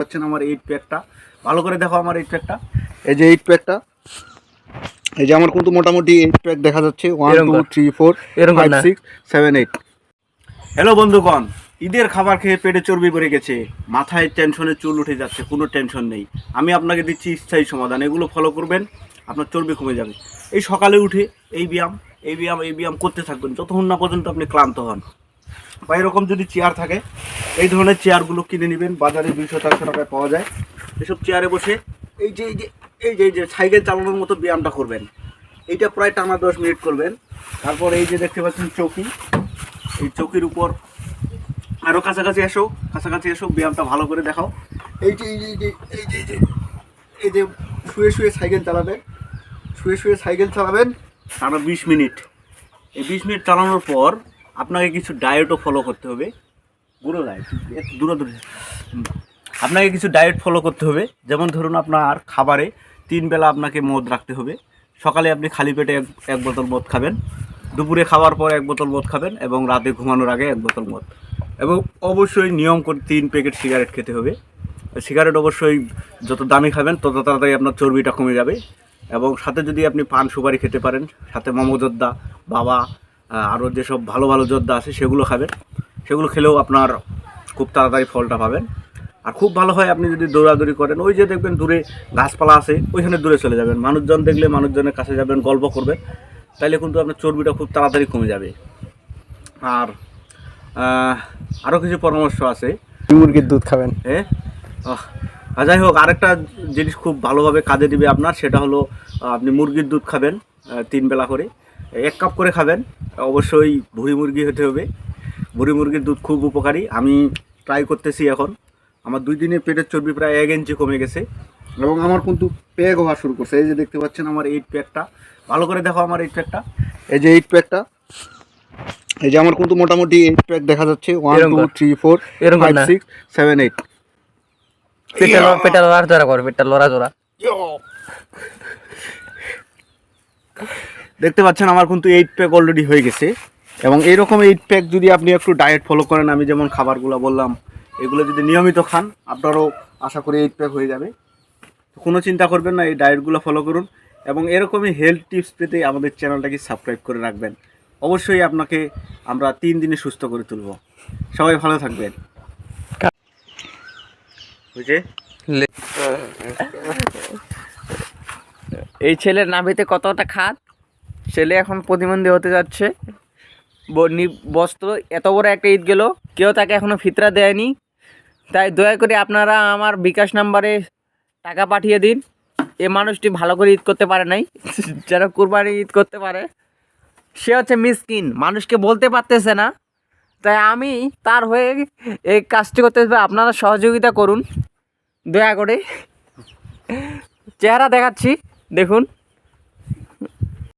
পাচ্ছেন আমার এইট প্যাকটা ভালো করে দেখো আমার এইট প্যাকটা এই যে এইট প্যাকটা এই যে আমার কিন্তু মোটামুটি এইট প্যাক দেখা যাচ্ছে। One two three four five six seven eight hello বন্ধুগণ ঈদের খাবার খেয়ে পেটে চর্বি পড়ে গেছে। মাথায় টেনশনে চুল উঠে যাচ্ছে কোনো টেনশন নেই। আমি আপনাকে দিচ্ছি স্থায়ী সমাধান। এগুলো ফলো করবেন আপনার চর্বি কমে যাবে। এই সকালে উঠে এই ব্যায়াম এই ব্যায়াম এই ব্যায়াম করতে থাকবেন। যতক্ষণ না পর্যন্ত আপনি ক্লান্ত হন। বা এরকম যদি চেয়ার থাকে, এই ধরনের চেয়ারগুলো কিনে নেবেন, বাজারে দুইশো, চারশো টাকায় পাওয়া যায়। এসব চেয়ারে বসে এই যে এই যে এই যে এই যে সাইকেল চালানোর মতো ব্যায়ামটা করবেন। এইটা প্রায় টানা দশ মিনিট করবেন। তারপর এই যে দেখতে পাচ্ছেন চৌকি। এই চৌকির উপর আরও কাছাকাছি এসো কাছাকাছি এসো ব্যায়ামটা ভালো করে দেখাও। এই যে এই যে এই যে এই যে এই যে শুয়ে শুয়ে সাইকেল চালাবেন। শুয়ে শুয়ে সাইকেল চালাবেন। টানা বিশ মিনিট। এই বিশ মিনিট চালানোর পর আপনাকে কিছু ডায়েটও ফলো করতে হবে। গুঁড়ো ডায়েট দূরে দূরে। আপনাকে কিছু ডায়েট ফলো করতে হবে। যেমন ধরুন আপনার খাবারে তিন বেলা আপনাকে মদ রাখতে হবে। সকালে আপনি খালি পেটে এক এক বোতল মদ খাবেন। দুপুরে খাওয়ার পর এক বোতল মদ খাবেন এবং রাতে ঘুমানোর আগে এক বোতল মদ। এবং অবশ্যই নিয়ম করে তিন প্যাকেট সিগারেট খেতে হবে। সিগারেট অবশ্যই যত দামি খাবেন তত তাড়াতাড়ি আপনার চর্বিটা কমে যাবে। এবং সাথে যদি আপনি পান সুপারি খেতে পারেন সাথে মমযোদ্ধা বাবা আরও যেসব ভালো ভালো যোদ্ধা আছে সেগুলো খাবেন। সেগুলো খেলেও আপনার খুব তাড়াতাড়ি ফলটা পাবেন। আর খুব ভালো হয় আপনি যদি দৌড়াদৌড়ি করেন ওই যে দেখবেন দূরে গাছপালা আছে ওইখানে দূরে চলে যাবেন। মানুষজন দেখলে মানুষজনের কাছে যাবেন গল্প করবেন তাইলে কিন্তু আপনার চর্বিটা খুব তাড়াতাড়ি কমে যাবে। আর আরও কিছু পরামর্শ আছে। মুরগির দুধ খাবেন? হ্যাঁ যাই হোক আরেকটা জিনিস খুব ভালোভাবে কাজে দিবে আপনার সেটা হলো আপনি মুরগির দুধ খাবেন তিন বেলা করে। এক কাপ করে খাবেন। অবশ্যই ভুড়ি মুরগি হতে হবে। ভুড়ি মুরগির দুধ খুব উপকারী। আমি ট্রাই করতেছি এখন। আমার দুই দিনে পেটের চর্বি প্রায় এক ইঞ্চি কমে গেছে। এবং আমার কিন্তু প্যাক হওয়া শুরু করছে। এই যে দেখতে পাচ্ছেন আমার এইট প্যাকটা ভালো করে দেখো আমার এইট প্যাকটা এই যে এইট প্যাকটা এই যে আমার কিন্তু মোটামুটি এইট প্যাক দেখা যাচ্ছে। ওয়ান টু থ্রি ফোর এরকম ফাইভ সিক্স সেভেন এইট পেটটা ল- পেটটা লড়াচড়া কর। পেটটা লড়াচড়া দেখতে পাচ্ছেন আমার কিন্তু এইট প্যাক অলরেডি হয়ে গেছে। এবং এইরকম এইট প্যাক যদি আপনি একটু ডায়েট ফলো করেন, আমি যেমন খাবারগুলো বললাম, এগুলো যদি নিয়মিত খান, আপনারও আশা করি এইট প্যাক হয়ে যাবে। কোনো চিন্তা করবেন না, এই ডায়েটগুলো ফলো করুন। এবং এরকমই হেলথ টিপস পেতে আমাদের চ্যানেলটাকে সাবস্ক্রাইব করে রাখবেন। অবশ্যই আপনাকে আমরা তিন দিনে সুস্থ করে তুলব। সবাই ভালো থাকবেন। বুঝে এই ছেলের নাভিতে কতটা খাত ছেলে এখন প্রতিবন্ধী হতে যাচ্ছে। বস্ত্র, এত বড় একটা ঈদ গেল, কেউ তাকে এখনও ফিতরা দেয়নি। তাই দয়া করে আপনারা আমার বিকাশ নাম্বারে টাকা পাঠিয়ে দিন। এ মানুষটি ভালো করে ঈদ করতে পারে নাই যারা কুরবানি ঈদ করতে পারে। সে হচ্ছে মিসকিন, মানুষকে বলতে পারতেছে না। তাই আমি তার হয়ে এই কাজটি করতে আপনারা সহযোগিতা করুন। দয়া করে চেহারা দেখাচ্ছি, দেখুন।